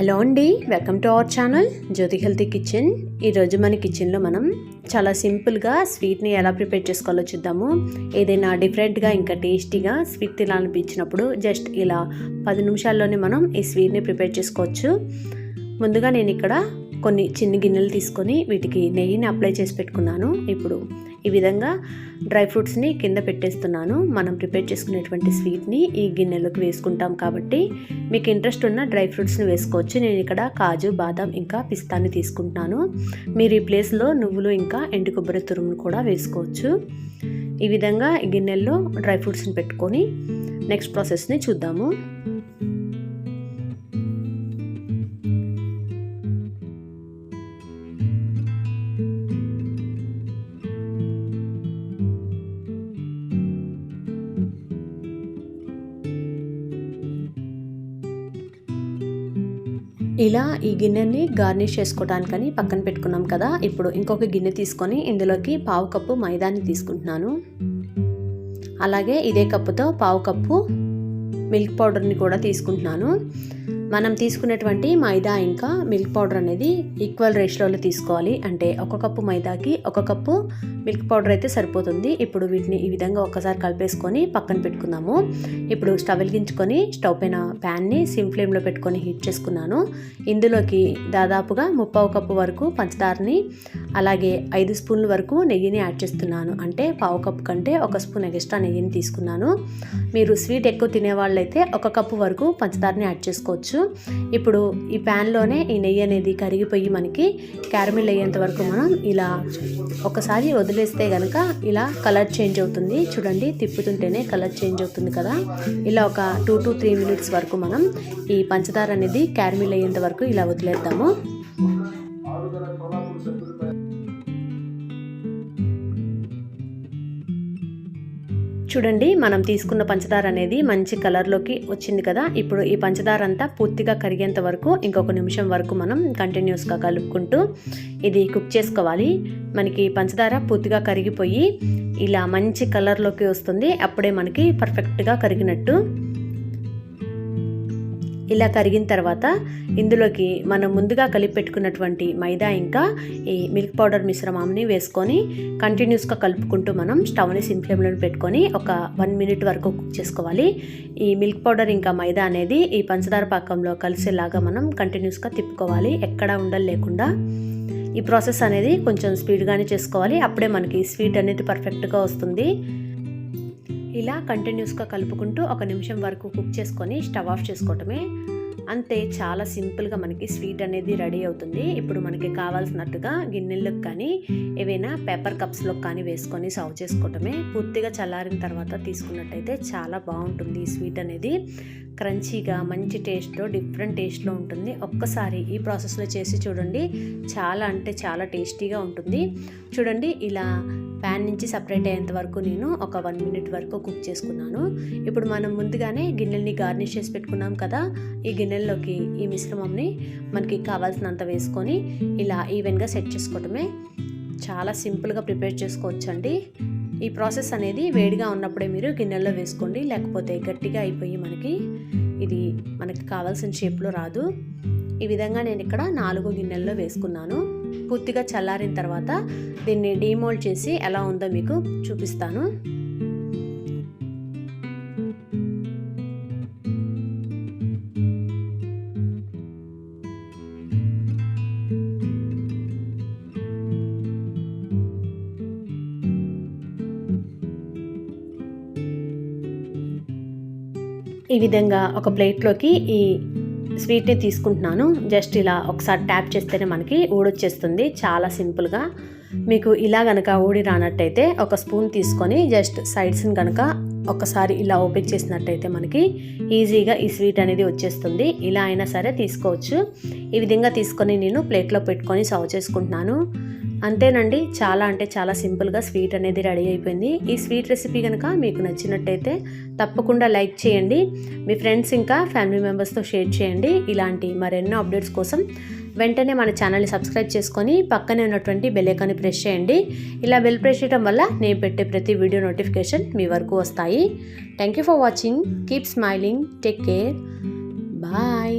Hello అండి welcome to our channel Jyothi healthy kitchen. ఈరోజు మన కిచెన్లో మనం చాలా సింపుల్గా స్వీట్ని ఎలా ప్రిపేర్ చేసుకోవాలో చూద్దాము. ఏదైనా డిఫరెంట్గా ఇంకా టేస్టీగా స్వీట్ తినాలనిపించినప్పుడు జస్ట్ ఇలా పది నిమిషాల్లోనే మనం ఈ స్వీట్ని ప్రిపేర్ చేసుకోవచ్చు. ముందుగా నేను ఇక్కడ కొన్ని చిన్న గిన్నెలు తీసుకొని వీటికి నెయ్యిని అప్లై చేసి పెట్టుకున్నాను. ఇప్పుడు ఈ విధంగా డ్రై ఫ్రూట్స్ని కింద పెట్టేస్తున్నాను. మనం ప్రిపేర్ చేసుకునేటువంటి స్వీట్ని ఈ గిన్నెలోకి వేసుకుంటాం కాబట్టి మీకు ఇంట్రెస్ట్ ఉన్న డ్రై ఫ్రూట్స్ని వేసుకోవచ్చు. నేను ఇక్కడ కాజు బాదం ఇంకా పిస్తాని తీసుకుంటున్నాను. మీరు ఈ ప్లేస్లో నువ్వులు ఇంకా ఎండు కొబ్బరి తురుమును కూడా వేసుకోవచ్చు. ఈ విధంగా ఈ గిన్నెల్లో డ్రై ఫ్రూట్స్ని పెట్టుకొని నెక్స్ట్ ప్రాసెస్ని చూద్దాము. ఇలా ఈ గిన్నెని గార్నిష్ చేసుకోవడానికని పక్కన పెట్టుకున్నాం కదా. ఇప్పుడు ఇంకొక గిన్నె తీసుకొని ఇందులోకి పావు కప్పు మైదాని తీసుకుంటున్నాను. అలాగే ఇదే కప్పుతో పావు కప్పు మిల్క్ పౌడర్ని కూడా తీసుకుంటున్నాను. మనం తీసుకునేటువంటి మైదా ఇంకా మిల్క్ పౌడర్ అనేది ఈక్వల్ రేషియోలో తీసుకోవాలి. అంటే ఒక కప్పు మైదాకి ఒక కప్పు మిల్క్ పౌడర్ అయితే సరిపోతుంది. ఇప్పుడు వీటిని ఈ విధంగా ఒక్కసారి కలిపేసుకొని పక్కన పెట్టుకుందాము. ఇప్పుడు స్టవ్ వెలిగించుకొని స్టవ్ పైన ప్యాన్ని సిమ్ ఫ్లేమ్లో పెట్టుకొని హీట్ చేసుకున్నాను. ఇందులోకి దాదాపుగా ముప్పావు కప్పు వరకు పంచదారని అలాగే ఐదు స్పూన్ల వరకు నెయ్యిని యాడ్ చేస్తున్నాను. అంటే పావు కప్పు కంటే ఒక స్పూన్ ఎక్స్ట్రా నెయ్యిని తీసుకున్నాను. మీరు స్వీట్ ఎక్కువ తినేవాళ్ళైతే ఒక కప్పు వరకు పంచదారని యాడ్ చేసుకోవచ్చు. ఇప్పుడు ఈ ప్యాన్లోనే ఈ నెయ్యి అనేది కరిగిపోయి మనకి క్యారమిల్ అయ్యేంత వరకు మనం ఇలా ఒకసారి వదిలేస్తే కనుక ఇలా కలర్ చేంజ్ అవుతుంది. చూడండి తిప్పుతుంటేనే కలర్ చేంజ్ అవుతుంది కదా. ఇలా ఒక టూ టు త్రీ మినిట్స్ వరకు మనం ఈ పంచదార అనేది క్యారమిల్ అయ్యేంత వరకు ఇలా వదిలేద్దాము. చూడండి మనం తీసుకున్న పంచదార అనేది మంచి కలర్లోకి వచ్చింది కదా. ఇప్పుడు ఈ పంచదార అంతా పూర్తిగా కరిగేంత వరకు ఇంకొక నిమిషం వరకు మనం కంటిన్యూస్గా కలుపుకుంటూ ఇది కుక్ చేసుకోవాలి. మనకి పంచదార పూర్తిగా కరిగిపోయి ఇలా మంచి కలర్లోకి వస్తుంది. అప్పుడే మనకి పర్ఫెక్ట్గా కరిగినట్టు ఇలా కరిగిన తర్వాత ఇందులోకి మనం ముందుగా కలిపి పెట్టుకున్నటువంటి మైదా ఇంకా ఈ మిల్క్ పౌడర్ మిశ్రమాన్ని వేసుకొని కంటిన్యూస్గా కలుపుకుంటూ మనం స్టవ్ని సిమ్ ఫ్లేమ్లో పెట్టుకొని ఒక వన్ మినిట్ వరకు కుక్ చేసుకోవాలి. ఈ మిల్క్ పౌడర్ ఇంకా మైదా అనేది ఈ పంచదార పాకంలో కలిసేలాగా మనం కంటిన్యూస్గా తిప్పుకోవాలి. ఎక్కడా ఉండలు లేకుండా. ఈ ప్రాసెస్ అనేది కొంచెం స్పీడ్గానే చేసుకోవాలి. అప్పుడే మనకి స్వీట్ అనేది పర్ఫెక్ట్గా వస్తుంది. ఇలా కంటిన్యూస్గా కలుపుకుంటూ ఒక నిమిషం వరకు కుక్ చేసుకొని స్టవ్ ఆఫ్ చేసుకోవటమే. అంతే చాలా సింపుల్గా మనకి స్వీట్ అనేది రెడీ అవుతుంది. ఇప్పుడు మనకి కావాల్సినట్టుగా గిన్నెలకు కానీ ఏవైనా పేపర్ కప్స్లో కానీ వేసుకొని సర్వ్ చేసుకోవటమే. పూర్తిగా చల్లారిన తర్వాత తీసుకున్నట్టయితే చాలా బాగుంటుంది ఈ స్వీట్ అనేది. క్రంచీగా మంచి టేస్ట్లో డిఫరెంట్ టేస్ట్లో ఉంటుంది. ఒక్కసారి ఈ ప్రాసెస్లో చేసి చూడండి. చాలా అంటే చాలా టేస్టీగా ఉంటుంది. చూడండి ఇలా ప్యాన్ నుంచి సపరేట్ అయ్యేంత వరకు నేను ఒక వన్ మినిట్ వరకు కుక్ చేసుకున్నాను. ఇప్పుడు మనం ముందుగానే గిన్నెల్ని గార్నిష్ చేసి పెట్టుకున్నాం కదా ఈ గిన్నెల్లోకి ఈ మిశ్రమంని మనకి కావాల్సినంత వేసుకొని ఇలా ఈవెన్గా సెట్ చేసుకోవటమే. చాలా సింపుల్గా ప్రిపేర్ చేసుకోవచ్చండి. ఈ ప్రాసెస్ అనేది వేడిగా ఉన్నప్పుడే మీరు గిన్నెల్లో వేసుకోండి లేకపోతే గట్టిగా అయిపోయి మనకి ఇది మనకి కావాల్సిన షేప్లో రాదు. ఈ విధంగా నేను ఇక్కడ నాలుగు గిన్నెల్లో వేసుకున్నాను. పూర్తిగా చల్లారిన తర్వాత దీన్ని డీమోల్డ్ చేసి ఎలా ఉందో మీకు చూపిస్తాను. ఈ విధంగా ఒక ప్లేట్లోకి ఈ స్వీట్ని తీసుకుంటున్నాను. జస్ట్ ఇలా ఒకసారి ట్యాప్ చేస్తేనే మనకి ఊడొచ్చేస్తుంది. చాలా సింపుల్గా. మీకు ఇలా కనుక ఊడి రానట్టయితే ఒక స్పూన్ తీసుకొని జస్ట్ సైడ్స్ని కనుక ఒకసారి ఇలా ఓపెన్ చేసినట్టయితే మనకి ఈజీగా ఈ స్వీట్ అనేది వచ్చేస్తుంది. ఇలా అయినా సరే తీసుకోవచ్చు. ఈ విధంగా తీసుకొని నేను ప్లేట్లో పెట్టుకొని సర్వ్ చేసుకుంటున్నాను. అంతేనండి చాలా అంటే చాలా సింపుల్గా స్వీట్ అనేది రెడీ అయిపోయింది. ఈ స్వీట్ రెసిపీ కనుక మీకు నచ్చినట్టయితే తప్పకుండా లైక్ చేయండి. మీ ఫ్రెండ్స్ ఇంకా ఫ్యామిలీ మెంబర్స్తో షేర్ చేయండి. ఇలాంటి మరెన్నో అప్డేట్స్ కోసం వెంటనే మన ఛానల్ని సబ్స్క్రైబ్ చేసుకొని పక్కనే ఉన్నటువంటి బెల్లైకాన్ని ప్రెస్ చేయండి. ఇలా బెల్ ప్రెస్ చేయడం వల్ల నేను పెట్టే ప్రతి వీడియో నోటిఫికేషన్ మీ వరకు వస్తాయి. Thank you for watching keep smiling take care bye